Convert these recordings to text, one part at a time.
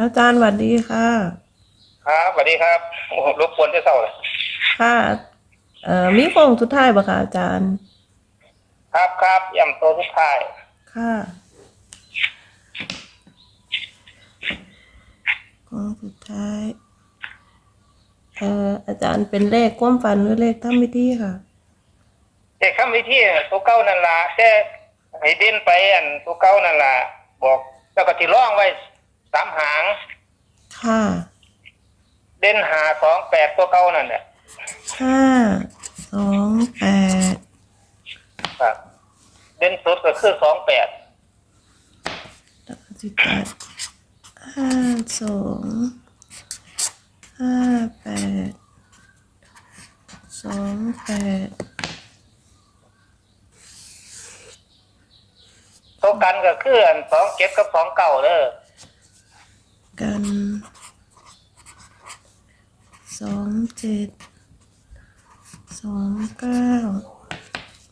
อาจารย์สวัสดีค่ะ ครับสวัสดีครับโอ้โหรบกวนที่เศร้าเลยค่ะ เอ่อมีโค้งสุดท้ายบ่คะอาจารย์ ครับครับย่ำตัวทุกท้ายค่ะโค้งสุดท้าย เอ่ออาจารย์เป็นเลขความฝันหรือเลขทำพิธีค่ะแต่คำวิธีตัวเก้านั่นละแค่ให้เด่นไปอันตัวเก้านั่นละบอกแล้วก็ที่ร่องไว้ สามหาง ค่ะ เด่นหาสองแปดตัวเก้านั่นแหละห้า สองแปด ครับ เด่นสุดก็คือสองแปดแล้วก็สิตัดห้าสองห้าแปดสองแปดตัวกันก็คืออันสองเจ็ดกับสองเก้าเด้อ กันสองเจ็ดสองเก้า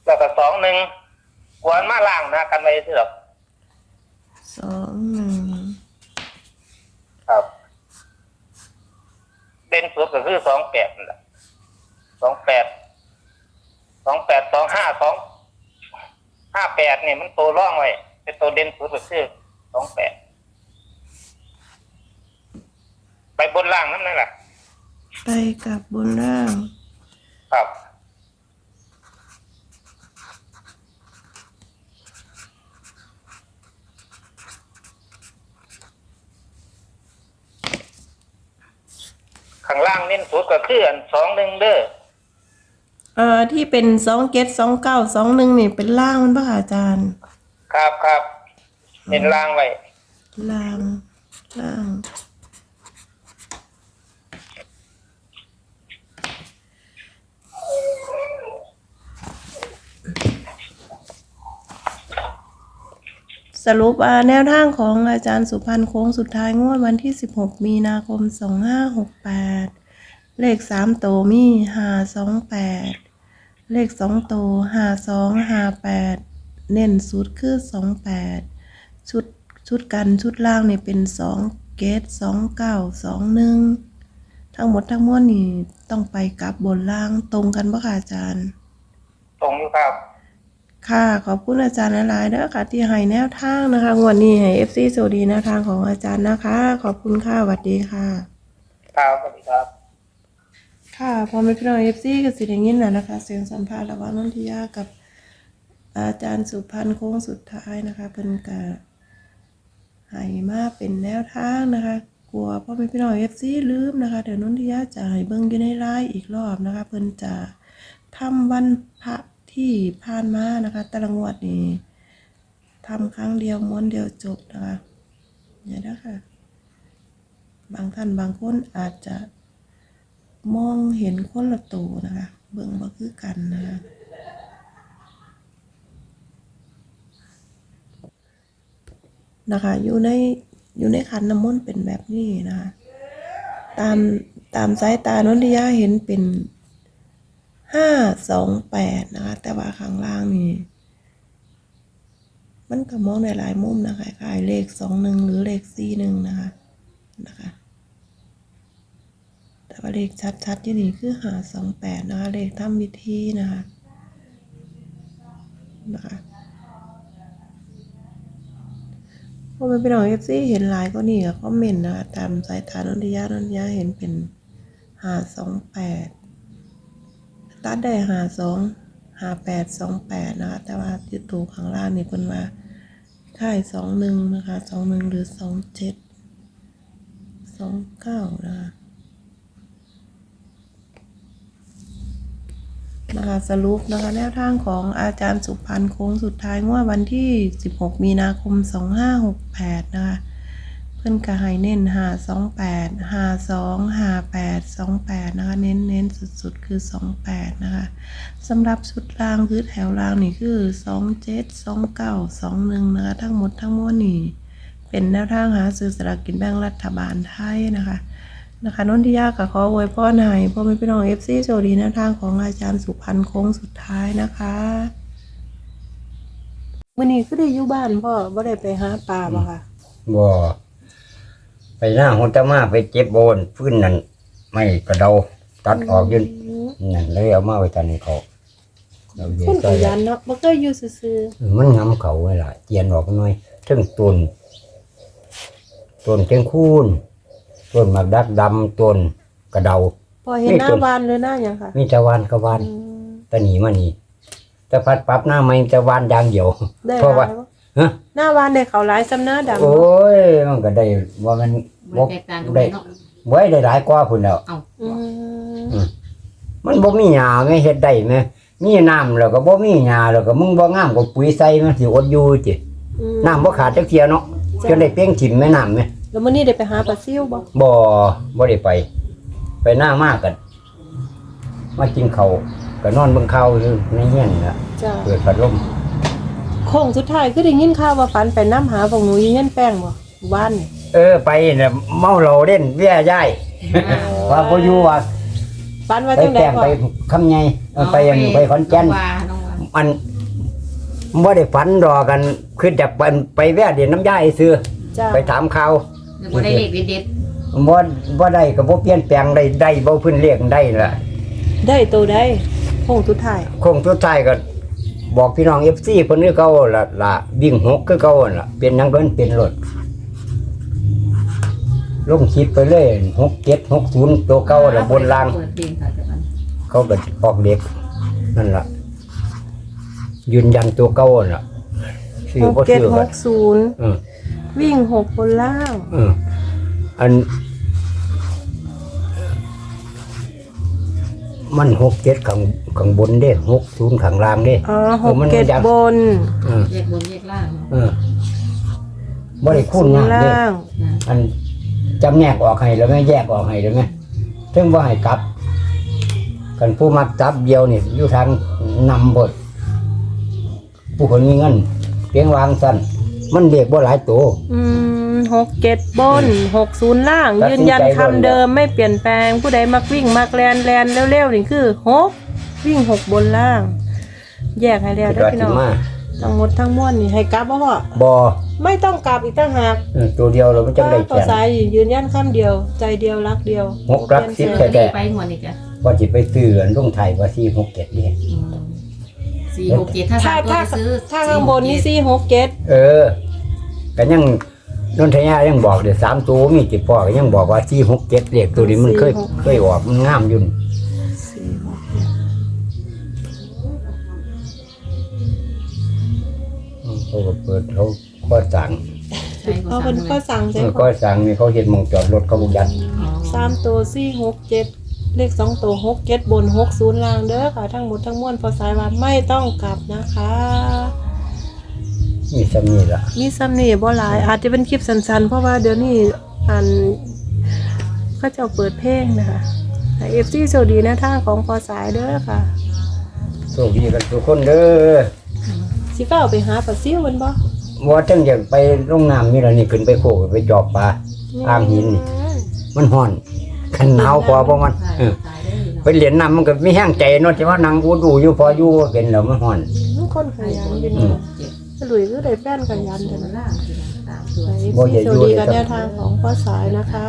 แล้วก็สองหนึ่งกวนมาล่างนะกันไว้เถอะสองหนึ่งครับเด่นสุดก็คือสองแปดนั่นแหละสองแปดสองแปดสองห้าสองห้าแปดเนี่ยมันตัวร่องไว้เป็นตัวเด่นสุดก็คือสองแปด ไปบนล่างนั่นนั่นแหละไปกับบนล่าง ครับข้างล่างเน้นสุดก็คืออันสองหนึ่งเด้อเอ่อที่เป็นสองเจ็ดสองเก้าสองหนึ่งนี่เป็นล่างมันป่ะคะอาจารย์ ครับครับเน้นล่างไว้ล่างล่าง สรุปแนวทางของอาจารย์สุพันธ์โค้งสุดท้ายงวดวันที่ 16 มีนาคม 2568 เลข 3 โตวมี 528 เลข 2 โตว5258 เน้นสุดคือ 28 ชุดชุดกันชุดล่างนี่เป็น 2 เกต29 21 ทั้งหมดทั้งมวลนี่ต้องไปกลับบนล่างตรงกันปะคะอาจารย์ ตรงอยู่ครับ ค่ะ ขอบคุณอาจารย์หลายๆเด้อค่ะ ที่ให้แนวทางนะคะงวันนี้ให้ FC สวัสดีแนวทางของอาจารย์นะคะ ขอบคุณค่ะสวัสดีค่ะ ครับสวัสดีครับ ค่ะพอไม่พี่น้อง FC ก็สิอย่างนี้แหละนะคะ เสียงสัมภาษณ์ระหว่างนนทิยากับ อาจารย์สุพันธ์โค้งสุดท้ายนะคะเพิ่นกะให้มาเป็นแนวทางนะคะ กลัวพ่อแม่พี่น้อง FC ลืมนะคะ เดี๋ยวนนทิยาจะให้เบิ่งอยู่ในไลน์อีกรอบนะคะ เพิ่นจะทำวันพระ ที่ผ่านมานะคะแต่ละงวดนี้ทำครั้งเดียวม้วนเดียวจบนะคะเนี่ยนะคะบางท่านบางคนอาจจะมองเห็นคนละตัวนะคะ เบิ่งบ่คือกันนะคะนะคะอยู่ในอยู่ในขันน้ำมนต์เป็นแบบนี้นะคะ ตามตามสายตานนทิยาเห็นเป็น ห้าสองแปดนะคะ แต่ว่าข้างล่างนี่มันก็มองในหลายมุมนะคะคล้ายเลขสองหนึ่งหรือเลขสี่หนึ่งนะคะนะคะ แต่ว่าเลขชัดๆที่นี่คือหาสองแปดนะคะ เลขทำวิธีนะคะนะคะพอมันเป็นของเอฟซีเห็นหลายก็นี่ก็คอมเมนต์นะคะตามสายตานนทิยานนทิยาเห็นเป็นหาสองแปด ตัดได้หาสองหาแปดสองแปดนะคะ แต่ว่าที่ตัวข้างล่างนี่เพิ่นว่าค่ายสองหนึ่งนะคะสองหนึ่งหรือสองเจ็ดสองเก้านะคะนะคะสรุปนะคะแนวทางของอาจารย์สุพันธ์โค้งสุดท้ายงวดวันที่ 16 มีนาคม 2568 นะคะ พื่อนกระหายเน้นหาสองแปดหาสองหาแปดสองแปดนะคะ เน้นเน้นสุดๆ คือสองแปดนะคะสำหรับชุดรางคือแถวรางนี่คือสองเจ็ดสองเก้าสองหนึ่งนะคะ ทั้งหมดทั้งมวลนี่เป็นแนวทางหาซื้อสลากกินแบ่งรัฐบาลไทยนะคะ นะคะนนทิยากับขออวยพรให้พ่อแม่พี่น้องเอฟซีโชคดีแนวทางของอาจารย์สุพันธ์โค้งสุดท้ายนะคะมื่อนี้ก็ได้อยู่บ้านพ่อบ่ได้ไปหาปลาบ่ค่ะบ่ ไปหน้าหัวตะมาไปเจ็บโบนฟื้นนั่นไม่กระเดาตัดออกอยืนนั่นเลยเอามาไว้ตอนนี้เขาเราเย็คนนขยันเนาะบ่เคยอยู่ซื่อมันงำเขาไว้ล่ะเจียนออกหน่อยถึงต้นต้นเชียงคูนต้นหมากดักดำต้นกระเดาๆพอเห็นหน้านี่ต้นบานหรือหน้าหยังค่ะมีตะวันกะวันอืมตะหนีมานี่แต่พัดปรับหน้าไม่ตะวันอย่างเดียวได้เพราะว่าหลยบ่ ฮะ หน้าบานได้เขาหลายสำเนาดังโอ้ยมันก็ได้ว่ามันมันแตกต่างกันไปได้เนาะไว้ได้หลายกว่าพุ่นแล้ว เอาอืมมันบ่มีหญ้าแม่เฮ็ดได้แม่มีน้ำแล้วก็บ่มีหญ้าแล้วก็มึงบ่งามก็ปุ๋ยใส่มันสิอดอยู่ติอืมน้ำบ่ขาดจักเที่ยเนาะจนได้เป้งถิ่มแม่น้ำแม่แล้วมื้อนี้ได้ไปหาปลาซิวบ่บ่บ่ได้ไป ไปหน้ามากกันมากินข้าวก็นอนเบิ่งข่าวอยู่ในเฮียนน่ะจ้าเปิดพัดลม โค้งสุดท้ายคือได้ยินข่าวว่าฝันไปน้ำหาพวกหนูอยู่เฮียนแป้งบ่หมู่บ้านนี่เออไปน่ะเมาเหล้าเล่นเบี้ยย้ายว่าบ่อยู่ว่าฝันว่าไปจังได๋แป้งพ่อไปคำใหญ่เออไปอันไปขอนแก่นน้งว่าน้องว่ามันบ่ได้ฝันรอกันคือจะไปไปแวะเด่นน้ำยาไอ้ซื้อจ้าไปถามข่าวเดี๋ยวบ่ได้เลขเด็ดบ่บ่ได้ก็บ่เปลี่ยนแปลงได้ได้บ่เพิ่นเรียกได้ล่ะได้ตัวได้โค้งสุดท้ายคงสุดท้ายก็ บอกพี่น้อง FC เพิ่นคือเก่าล่ะล่ะวิ่งหกคือเก่านั่นล่ะเป็นหยังเพิ่นเป็นรถลงคลิปไปเลย6 7 6 0ตัวเก่าแล้วบนล่าง เปิดเพลงค่ะแต่มันเขาก็ออกเด็กนั่นล่ะยืนยันตัวเก่านั่นล่ะซื้อบ่ซื้อก็6760เออวิ่งหกบนล่าง เอออัน มันหกเจ็ดข้างข้างบนเด้หกศูนย์ข้างล่างเด้อ๋อเอหอกมันเจ็ดอยากบนเออแยกบนแยกล่างเออบ่ได้คูณศูนยากย์เด้ล่างนะอันจำแนกออกให้แล้วไหมแยกออกให้แล้วไหมถึงว่าให้กลับ กันผู้มักจับเดียวนี่อยู่ทางนำบทผู้คนมีเงินเพียงวางสั้นมันเรียกบ่หลายตัวอืม หกเจ็ดบนหกศูนย์ล่างตัดสินใจยืนยันโดนคำเดิมไม่เปลี่ยนแปลงผู้ใดมักวิ่งมักแลนแลนเร็วๆนี่คือหกวิ่งหกบนล่าง แยกให้แล้วคิดได้อว่าพี่สิน้องมาทั้งหมดทั้งมวลนี่ให้กลับบ่พ่อบ่ไม่ต้องกลับอีกต่างหากเออตัวเดียวเราไม่จังได้ต่อแขนสายยืนยันคำเดียว ใจเดียวรักเดียวหกรักสิบเปลี่ยนแท้ไปหัวนี่จ้ะว่าจิไปซื้ออันลงไทยว่าสี่หกเจ็ดนี่สี่หกเจ็ดถ้าถ้าสามตัวถ้าจะซื้อถ้าข้างบนนี่สี่หกเจ็ดเออก็ยัง นนทยายังบอกเดี๋ยวสามตัวมีจิพ่อก็ยังบอกว่าสี่หกเจ็ดเลขตัวนี้มันเคยเคยออกมันงามอยุ่นสี่หกเจ็ดอืมเขาก็เปิดเขาก็สั่งใช่เอาก็เป็นข้อสั่งสั่งใช่เออไหมก็สั่งนี่เขาเห็นหมองจอดรถเขาบุยัดสามตัวสี่หกเจ็ดเลขสองตัวหกเจ็ดบนหกศูนย์ล่างเด้อค่ะทั้งหมดทั้งมวลพอสายวันไม่ต้องกลับนะคะ นี่ซ้ำนี่ล่ะมีซ้ำนี่บ่หลาย อาจจะเป็นคลิปสั้นๆ เพราะว่าเดี๋ยวนี้อันก็จะเปิดเพลงนะคะเอฟซีโชคดีแนะทางของพอสายเด้อค่ะโชคดีกันทุกคนเด้อสิฟ้าเอาไปหาปลาซิวมันบ่ว่าจังอยากไปลงน้ำนี่ละนี่ขึ้นไปโคกไปจอบปลาอ่างหินนี่มันห่อนขันหนาวกว่าพวกมันเออตายได้อยู่ไปเหรียญน้ำมันก็ไม่แห้งใจเนาะที่ว่านั่งอูดูอยู่พออยู่เป็นแล้วมันห่อนมันคนขยันเป็นอืม หลุยคือได้แฟนขยันเถอะนะล่างคือสามตัวเอฟบ่ซีอย่าโชอยู่คดีเลยกันครับแนวทางของพอสายนะคะ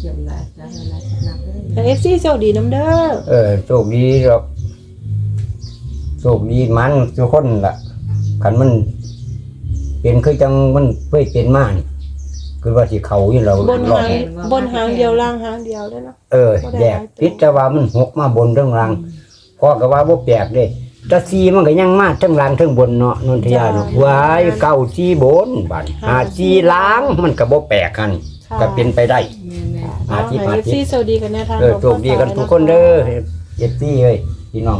เกี่ยวกับอะไรอะไรหนักเลยแต่เอฟซีโชคดีน้ำเด้อเออโชคดีหรอกโชคดีมันทุกคนล่ะขันมันเป็นคือจังมันเพื่อเป็นมานี่คือว่าสิเขาอยู่เราบนรอหาดงบนหางเดียวล่างหางเดียวเลยเนาะเออแยกพิจารณามันหกมาบนเรื่องรางพ่อก็ว่าบ่แปลกเด้แตะซีมันก็ยังมาทั้งรางทั้งบนเนาะนนทยาเนาะวายเก้าซีบนบัดหาซีล้างมันก็บ่แปลกกันค่ะก็เป็นไปได้เอาอาทิตย์ให้อาเอฟทิซีตย์โชคดีกันแนวทางเออของโชคดีกันทุกคนเด้อเอฟซีเอ้ยพี่น้อง